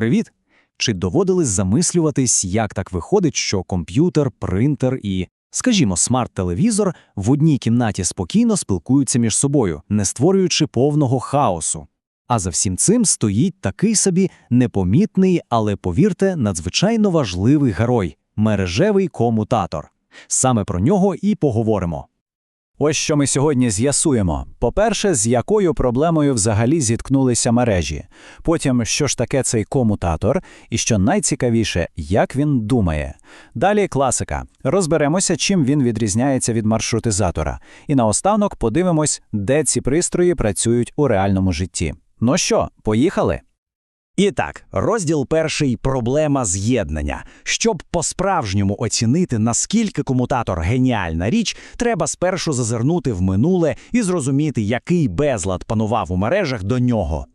Привіт! Чи доводилось замислюватись, як так виходить, що комп'ютер, принтер і, скажімо, смарт-телевізор в одній кімнаті спокійно спілкуються між собою, не створюючи повного хаосу? А за всім цим стоїть такий собі непомітний, але, повірте, надзвичайно важливий герой – мережевий комутатор. Саме про нього і поговоримо. Ось що ми сьогодні з'ясуємо. По-перше, з якою проблемою взагалі зіткнулися мережі. Потім, що ж таке цей комутатор, і що найцікавіше, як він думає. Далі класика. Розберемося, чим він відрізняється від маршрутизатора. І наостанок подивимось, де ці пристрої працюють у реальному житті. Ну що, поїхали? І так, розділ перший проблема з'єднання. Щоб по-справжньому оцінити, наскільки комутатор геніальна річ, треба спершу зазирнути в минуле і зрозуміти, який безлад панував у мережах до нього.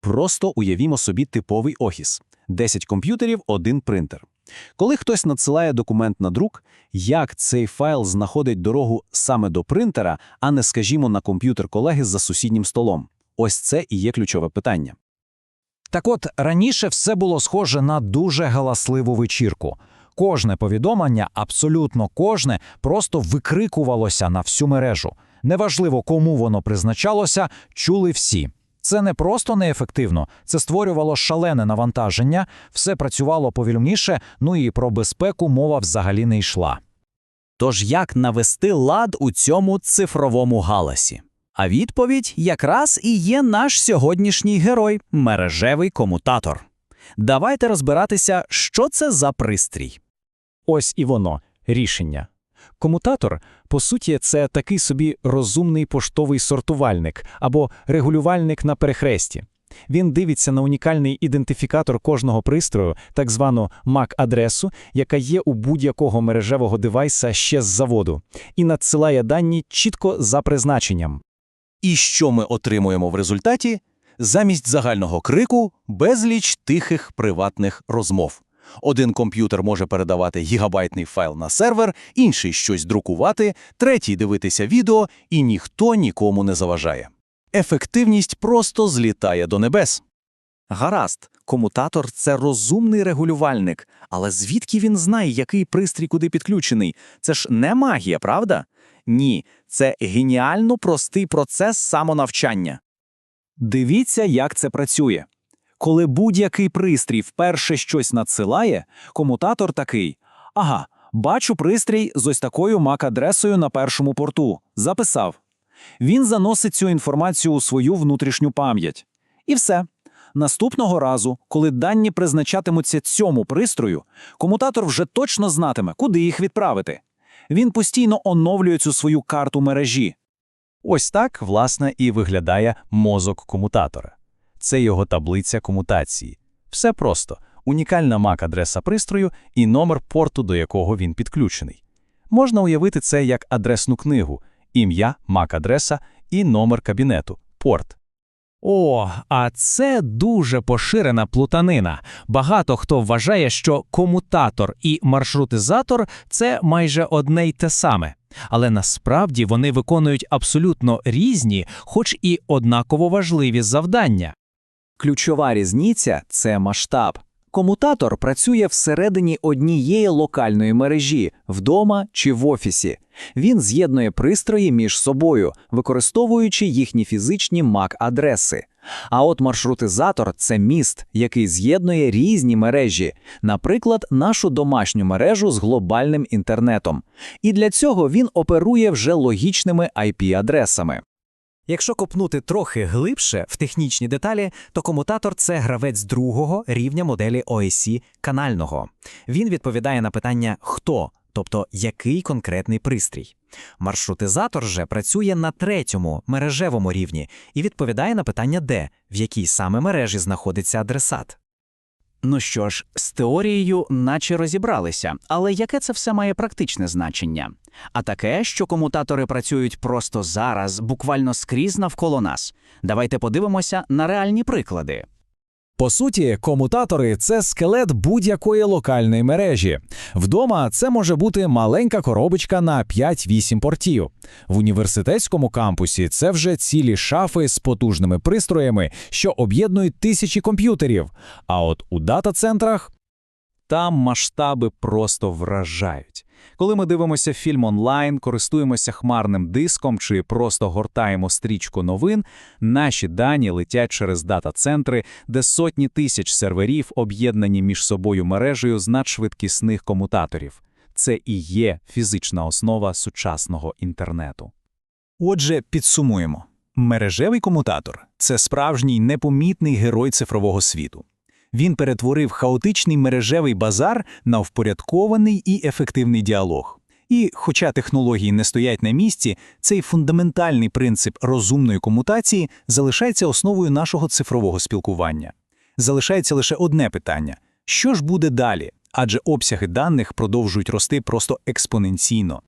Просто уявімо собі типовий офіс. 10 комп'ютерів, один принтер. Коли хтось надсилає документ на друк, як цей файл знаходить дорогу саме до принтера, а не, скажімо, на комп'ютер колеги за сусіднім столом? Ось це і є ключове питання. Так от раніше все було схоже на дуже галасливу вечірку. Кожне повідомлення, абсолютно кожне, просто викрикувалося на всю мережу. Неважливо, кому воно призначалося, чули всі. Це не просто неефективно, це створювало шалене навантаження, все працювало повільніше, ну і про безпеку мова взагалі не йшла. Тож як навести лад у цьому цифровому галасі? А відповідь якраз і є наш сьогоднішній герой мережевий комутатор. Давайте розбиратися, що це за пристрій. Ось і воно рішення. Комутатор, по суті, це такий собі розумний поштовий сортувальник або регулювальник на перехресті. Він дивиться на унікальний ідентифікатор кожного пристрою, так звану MAC-адресу, яка є у будь-якого мережевого девайса ще з заводу, і надсилає дані чітко за призначенням. І що ми отримуємо в результаті? Замість загального крику безліч тихих приватних розмов. Один комп'ютер може передавати гігабайтний файл на сервер, інший щось друкувати, третій дивитися відео, і ніхто нікому не заважає. Ефективність просто злітає до небес. Гаразд, комутатор це розумний регулювальник, але звідки він знає, який пристрій куди підключений? Це ж не магія, правда? Ні, це геніально простий процес самонавчання. Дивіться, як це працює. Коли будь-який пристрій вперше щось надсилає, комутатор такий: ага, бачу пристрій з ось такою MAC-адресою на першому порту. Записав. Він заносить цю інформацію у свою внутрішню пам'ять. І все. Наступного разу, коли дані призначатимуться цьому пристрою, комутатор вже точно знатиме, куди їх відправити. Він постійно оновлює цю свою карту мережі. Ось так, власне, і виглядає мозок комутатора. Це його таблиця комутації. Все просто унікальна MAC-адреса пристрою і номер порту, до якого він підключений. Можна уявити це як адресну книгу, ім'я, MAC-адреса і номер кабінету, порт. О, а це дуже поширена плутанина. Багато хто вважає, що комутатор і маршрутизатор це майже одне й те саме. Але насправді вони виконують абсолютно різні, хоч і однаково важливі завдання. Ключова різниця це масштаб. Комутатор працює всередині однієї локальної мережі, вдома чи в офісі. Він з'єднує пристрої між собою, використовуючи їхні фізичні MAC-адреси. А от маршрутизатор це міст, який з'єднує різні мережі, наприклад, нашу домашню мережу з глобальним інтернетом. І для цього він оперує вже логічними IP-адресами. Якщо копнути трохи глибше в технічні деталі, то комутатор це гравець другого рівня моделі OSC канального. Він відповідає на питання хто, тобто який конкретний пристрій. Маршрутизатор же працює на третьому мережевому рівні і відповідає на питання де, в якій саме мережі знаходиться адресат. Ну що ж, з теорією наче розібралися, але яке це все має практичне значення? А таке, що комутатори працюють просто зараз, буквально скрізь навколо нас. Давайте подивимося на реальні приклади. По суті, комутатори це скелет будь-якої локальної мережі. Вдома це може бути маленька коробочка на 5-8 портів. В університетському кампусі це вже цілі шафи з потужними пристроями, що об'єднують тисячі комп'ютерів. А от у дата-центрах Там масштаби просто вражають. Коли ми дивимося фільм онлайн, користуємося хмарним диском чи просто гортаємо стрічку новин, наші дані летять через дата-центри, де сотні тисяч серверів об'єднані між собою мережею надшвидкісних комутаторів. Це і є фізична основа сучасного інтернету. Отже, підсумуємо. Мережевий комутатор – це справжній непомітний герой цифрового світу. Він перетворив хаотичний мережевий базар на впорядкований і ефективний діалог. І, хоча технології не стоять на місці, цей фундаментальний принцип розумної комутації залишається основою нашого цифрового спілкування. Залишається лише одне питання: що ж буде далі? Адже обсяги даних продовжують рости просто експоненційно.